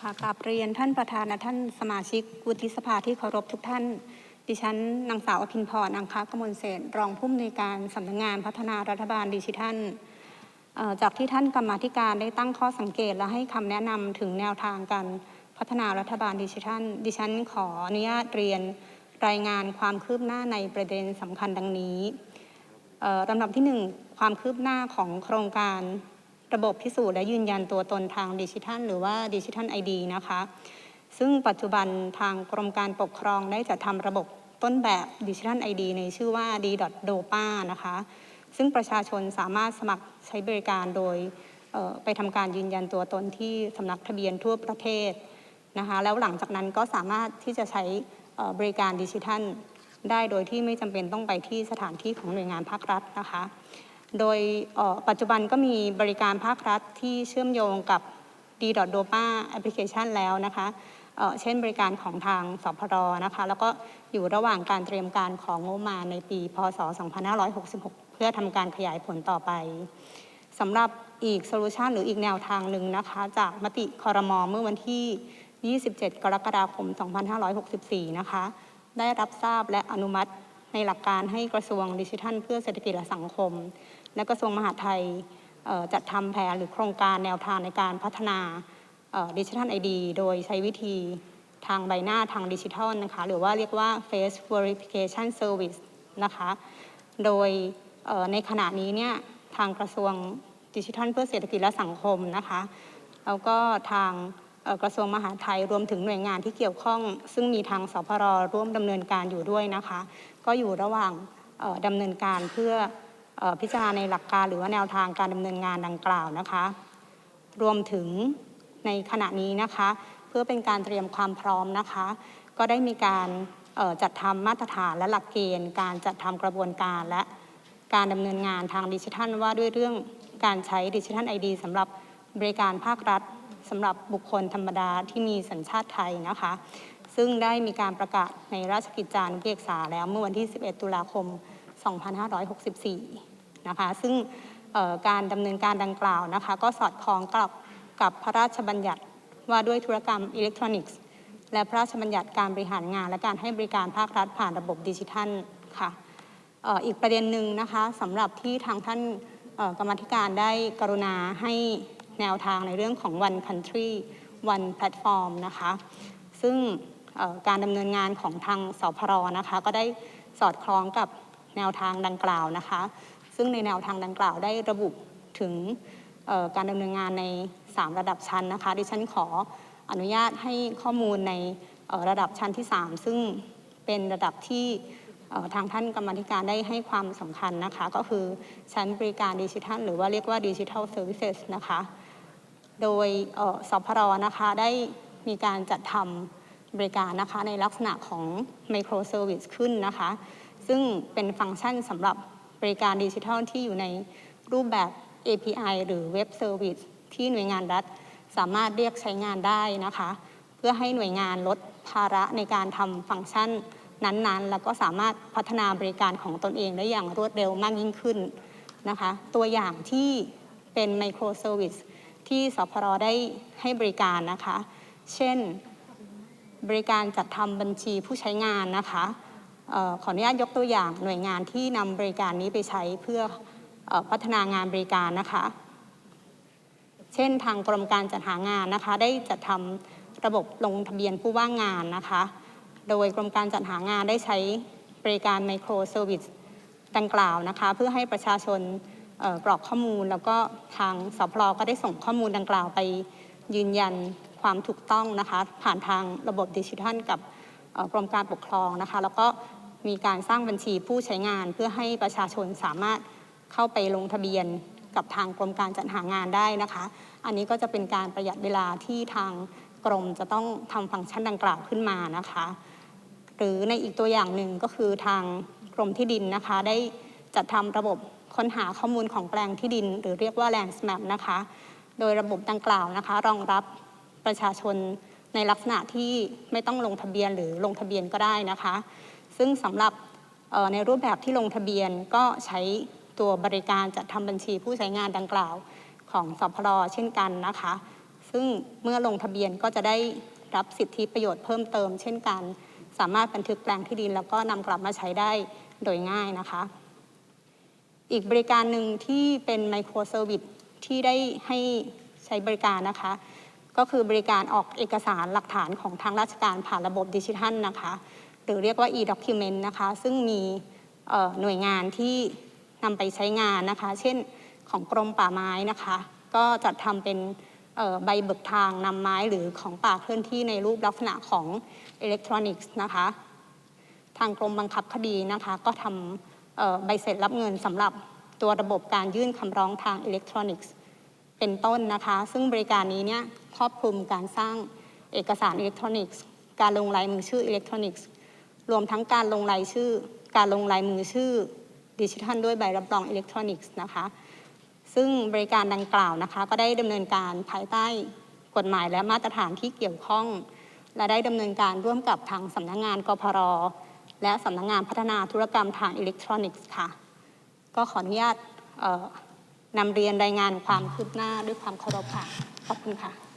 ค่ะกราบเรียนท่านประธานและท่านสมาชิกวุฒิสภาที่เคารพทุกท่าน ดิฉันนางสาวอภินพรอังคากมลเศษรองผู้อำนวยการสำนักงานพัฒนารัฐบาลดิจิทัลจากที่ท่านกรรมาธิการได้ตั้งข้อสังเกตและให้คำแนะนำถึงแนวทางการพัฒนารัฐบาลดิจิทัล ดิฉันขออนุญาตเรียนรายงานความคืบหน้าในประเด็นสำคัญดังนี้ลำดับที่หนึ่งความคืบหน้าของโครงการ ระบบพิสูจน์และยืนยันตัวตนทางดิจิทัล หรือว่าดิจิทัลไอดีนะคะ ซึ่งปัจจุบันทางกรมการปกครองได้จัดทำระบบต้นแบบดิจิทัลไอดีในชื่อว่า d.dopa นะคะ ซึ่งประชาชนสามารถสมัครใช้บริการโดยไปทำการยืนยันตัวตนที่สำนักทะเบียนทั่วประเทศนะคะ แล้วหลังจากนั้นก็สามารถที่จะใช้บริการดิจิทัล ได้โดยที่ไม่จำเป็นต้องไปที่สถานที่ของหน่วยงานภาครัฐนะคะ โดยออปัจจุบันก็มีบริการภาครัฐที่เชื่อมโยงกับ d.dopa แอปพลิเคชันแล้วนะคะเออเช่นบริการของทางสพรนะคะ แล้วก็อยู่ระหว่างการเตรียมการของงบมาในปี พศ 2566 เพื่อทำการขยายผลต่อไปสำหรับอีกโซลูชันหรืออีกแนวทางหนึ่งนะคะ จากมติคอรมอเมื่อวันที่ 27 กรกฎาคม 2564 นะคะ ได้รับทราบและอนุมัติ ในหลักการให้กระทรวงดิจิทัล เพื่อเศรษฐกิจและสังคม และกระทรวงมหาดไทยจัดทำแผนหรือโครงการแนวทางในการพัฒนาดิจิทัลไอดีโดยใช้วิธีทางใบหน้าทางดิจิทัลนะคะหรือว่าเรียกว่า Face Verification Service นะคะโดยในขณะนี้เนี่ยทางกระทรวงดิจิทัลเพื่อเศรษฐกิจและสังคมนะคะแล้วก็ทาง กระทรวงมหาดไทยรวมถึงหน่วยงานที่เกี่ยวข้อง ซึ่งมีทางสพรร่วมดำเนินการอยู่ด้วยนะคะ ก็อยู่ระหว่างเอ่อดำเนินการเพื่ออพิจารณาในหลักการหรือว่าแนวทางการดำเนินงานดังกล่าวนะคะ รวมถึงในขณะนี้นะคะ เพื่อเป็นการเตรียมความพร้อมนะคะ ก็ได้มีการจัดทำมาตรฐานและหลักเกณฑ์ การจัดทำกระบวนการและการดำเนินงานทางดิจิทัลว่าด้วยเรื่องการใช้ดิจิทัลไอดีสำหรับบริการภาครัฐ สำหรับบุคคลธรรมดาที่มีสัญชาติไทยนะคะ ซึ่งได้มีการประกาศในราชกิจจานุเบกษาแล้วเมื่อวันที่ 11 ตุลาคม 2564 นะคะ ซึ่งการดำเนินการดังกล่าวนะคะ ก็สอดคล้องกับกับพระราชบัญญัติว่าด้วยธุรกรรมอิเล็กทรอนิกส์ และพระราชบัญญัติการบริหารงาน และการให้บริการภาครัฐผ่านระบบดิจิทัลค่ะอีกประเด็นหนึ่งนะคะสำหรับที่ทางท่านกรรมธิการได้กรุณาให้ แนวทางในเรื่องของ one country one platform นะคะ ซึ่งการดำเนินงานของทางสพรนะคะ ก็ได้สอดคล้องกับแนวทางดังกล่าวนะคะ ซึ่งในแนวทางดังกล่าวได้ระบุถึงการดำเนินงานใน 3 ระดับชั้นนะคะ ดิฉันขออนุญาตให้ข้อมูลในระดับชั้นที่ 3 ซึ่งเป็นระดับที่ทางท่านกรรมธิการได้ให้ความสำคัญนะคะ ก็คือชั้นบริการดิจิทัล หรือว่าเรียกว่าดิจิทัลเซอร์วิสนะคะ โดยสพรนะคะได้มีการจัดทำบริการนะคะในลักษณะของ Micro Service ขึ้นนะคะ ซึ่งเป็นฟังก์ชันสำหรับบริการดิจิทัลที่อยู่ในรูปแบบ API หรือ Web Service ที่หน่วยงานรัฐสามารถเรียกใช้งานได้นะคะ เพื่อให้หน่วยงานลดภาระในการทำฟังก์ชันนั้นๆ แล้วก็สามารถพัฒนาบริการของตนเองได้อย่างรวดเร็วมากยิ่งขึ้นนะคะ ตัวอย่างที่เป็น Micro Service ที่สพรได้ให้บริการนะคะ เช่นบริการจัดทำบัญชีผู้ใช้งานนะคะออขออนุญาตยกตัวอย่างหน่วยงานที่นำบริการนี้ไปใช้เพื่อออพัฒนางานบริการนะคะ เช่นทางกรมการจัดหางานนะคะ ได้จัดทำระบบลงทะเบียนผู้ว่างงานนะคะ โดยกรมการจัดหางานได้ใช้บริการไมโครเซอร์วิสดังกล่าวนะคะ เพื่อให้ประชาชน กรอกข้อมูล แล้วก็ทางสพก็ได้ส่งข้อมูลดังกล่าวไปยืนยันความถูกต้องนะคะผ่านทางระบบดิจิทัลกับกรมการปกครองนะคะแล้วก็มีการสร้างบัญชีผู้ใช้งานเพื่อให้ประชาชนสามารถเข้าไปลงทะเบียนกับทางกรมการจัดหางานได้นะคะ อันนี้ก็จะเป็นการประหยัดเวลาที่ทางกรมจะต้องทำฟังก์ชันดังกล่าวขึ้นมานะคะ หรือในอีกตัวอย่างหนึ่งก็คือทางกรมที่ดินนะคะได้จัดทำระบบ ค้นหาข้อมูลของแปลงที่ดิน หรือเรียกว่า Land Map นะคะ โดยระบบดังกล่าวนะคะ รองรับประชาชนในลักษณะที่ไม่ต้องลงทะเบียนหรือลงทะเบียนก็ได้นะคะ ซึ่งสำหรับในรูปแบบที่ลงทะเบียนก็ใช้ตัวบริการจัดทำบัญชีผู้ใช้งานดังกล่าวของสพรเช่นกันนะคะซซึ่งเมื่อลงทะเบียนก็จะได้รับสิทธิประโยชน์เพิ่มเติม เช่นการสามารถบันทึกแปลงที่ดินแล้วก็นำกลับมาใช้ได้โดยง่ายนะคะ อีกบริการหนึ่งที่เป็นไมโครเซอร์วิสที่ได้ให้ใช้บริการนะคะ ก็คือบริการออกเอกสารหลักฐานของทางราชการผ่านระบบดิจิทัลนะคะ หรือเรียกว่า e-document นะคะ ซึ่งมีหน่วยงานที่นำไปใช้งานนะคะ เช่นของกรมป่าไม้นะคะ ก็จัดทำเป็นใบเบิกทางนำไม้หรือของป่าเคลื่อนที่ในรูปลักษณะของอิเล็กทรอนิกส์นะคะ ทางกรมบังคับคดีนะคะ ก็ทำ ใบเสร็จรับเงินสำหรับตัวระบบการยื่นคำร้องทางอิเล็กทรอนิกส์ เป็นต้นนะคะ ซึ่งบริการนี้เนี่ยครอบคลุมการสร้างเอกสารอิเล็กทรอนิกส์ การลงลายมือชื่ออิเล็กทรอนิกส์ รวมทั้งการลงลายชื่อ การลงลายมือชื่อดิจิทัลด้วยใบรับรองอิเล็กทรอนิกส์นะคะ ซึ่งบริการดังกล่าวนะคะ ก็ได้ดำเนินการภายใต้กฎหมายและมาตรฐานที่เกี่ยวข้อง และได้ดำเนินการร่วมกับทางสำนักงงานกพร และสำนักงงานพัฒนาธุรกรรมทางอิเล็กทรอนิกส์ค่ะ ก็ขออนุญาตนำเรียนรายงานความคืบหน้าด้วยความเคารพค่ะ ขอบคุณค่ะ